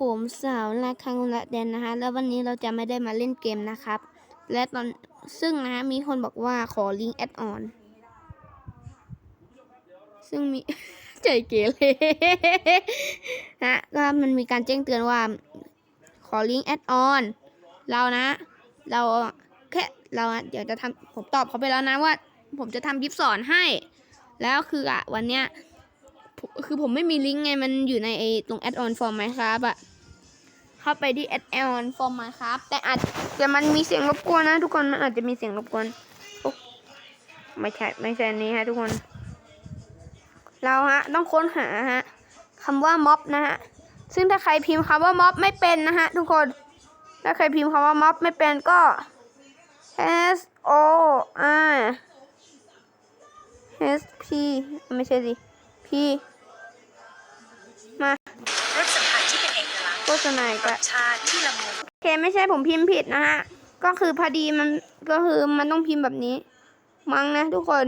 ผมสาวนาคังละแดนนะคะ แล้ววันนี้เราจะไม่ได้มาเล่นเกมนะครับ และตอนซึ่งนะมีคนบอกว่าขอลิงก์แอดออน ซึ่งมี ใจเกเรนะก็มันมีการแจ้งเตือนว่า ขอลิงก์แอดออน เรานะ เราแค่เราอะเดี๋ยวจะทำผมตอบเขาไปแล้วนะว่า ผมจะทำคลิปสอนให้ แล้วคืออะวันเนี้ยคือผมไม่มีลิงก์ไง มันอยู่ในไอตรง add on for Minecraft อะ เข้าไปที่ add on for Minecraft แต่อาจจะมันมีเสียงรบกวนนะ ทุกคนมันอาจจะมีเสียงรบกวนไม่ใช่ไม่ใช่อันนี้ฮะทุกคน เราฮะต้องค้นหาฮะคำว่าม็อบนะฮะซึ่งถ้าใครพิมพ์คำว่าม็อบไม่เป็นนะฮะทุกคน ถ้าใครพิมพ์คำว่าม็อบไม่เป็นก็ S O R S P ไม่ใช่สิ P ฆษณาอีกรแล้วสชาติที่ละมุนโอเคไม่ใช่ผมพิมพ์ผิดนะฮะ ก็คือพอดีมันก็คือมันต้องพิมพ์แบบนี้ มั้งนะทุกคน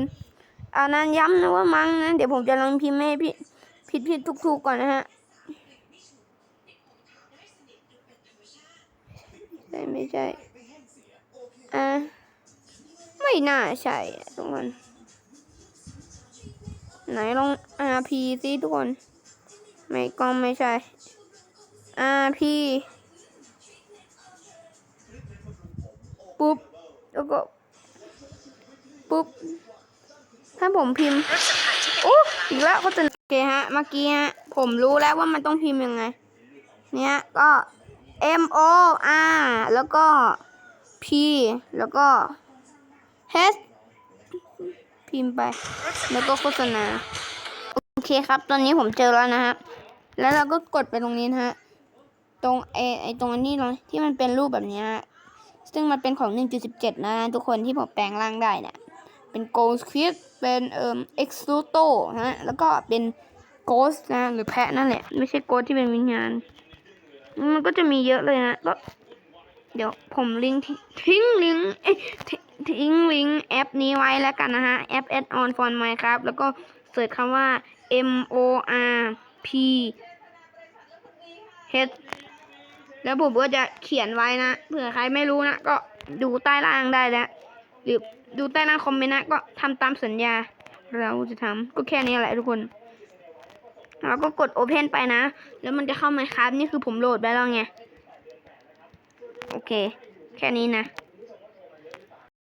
อานั้นย้ำนะว่ามั้งนะเดี๋ยวผมจะลองพิมพ์ให้ผิดผิดผิดถูกถูกๆก่อนนะฮะใช่ไม่ใช่อ่าไม่น่าใช่อะทุกคน ไหนลอง RP ซิทุกคน ไม่ก็ไม่ใช่ RP ปุ๊บ แล้วก็ ปุ๊บ ถ้าผมพิมพ์รสสัมผัสที่เป็นโอ้อีกแล้วก็จะโอเคฮะ เมื่อกี้ฮะ ผมรู้แล้วว่ามันต้องพิมพ์ยังไง เนี่ยก็ M O R แล้วก็ P แล้วก็ H พิมพ์ไป แล้วก็โฆษณา โอเคครับ ตอนนี้ผมเจอแล้วนะครับแล้วเราก็กดไปตรงนี้นะฮะ ตรงไอไอตรงอันนี้เลยที่มันเป็นรูปแบบนี้ซึ่งมันเป็นของ 1.17 นะทุกคนที่ผมแปลงร่างได้เนี่ยเป็น Gold Squid เป็นเอ่อ Exuto นะฮะแล้วก็เป็น Ghost นะหรือแพะนั่นแหละ ไม่ใช่ Ghost ที่เป็นวิญญาณ มันก็จะมีเยอะเลยนะก็เดี๋ยวผมลิงก์ทิ้งลิงก์เอ้ทิ้งทิ้งลิงก์แอปนี้ไว้แล้วกันนะฮะ แอป Add on for Minecraft แล้วก็เสิร์ชคำว่า M O R P H แล้วผมก็จะเขียนไว้นะเผื่อใครไม่รู้นะก็ดูใต้ล่างได้แล้วหรือดูใต้ล่างคอมเมนต์นะก็ทำตามสัญญา เราจะทำก็แค่นี้แหละทุกคนเราก็กดโอเพนไปนะ แล้วมันจะเข้าไหมครับนี่คือผมโหลดไปแล้วไง โอเค แค่นี้นะ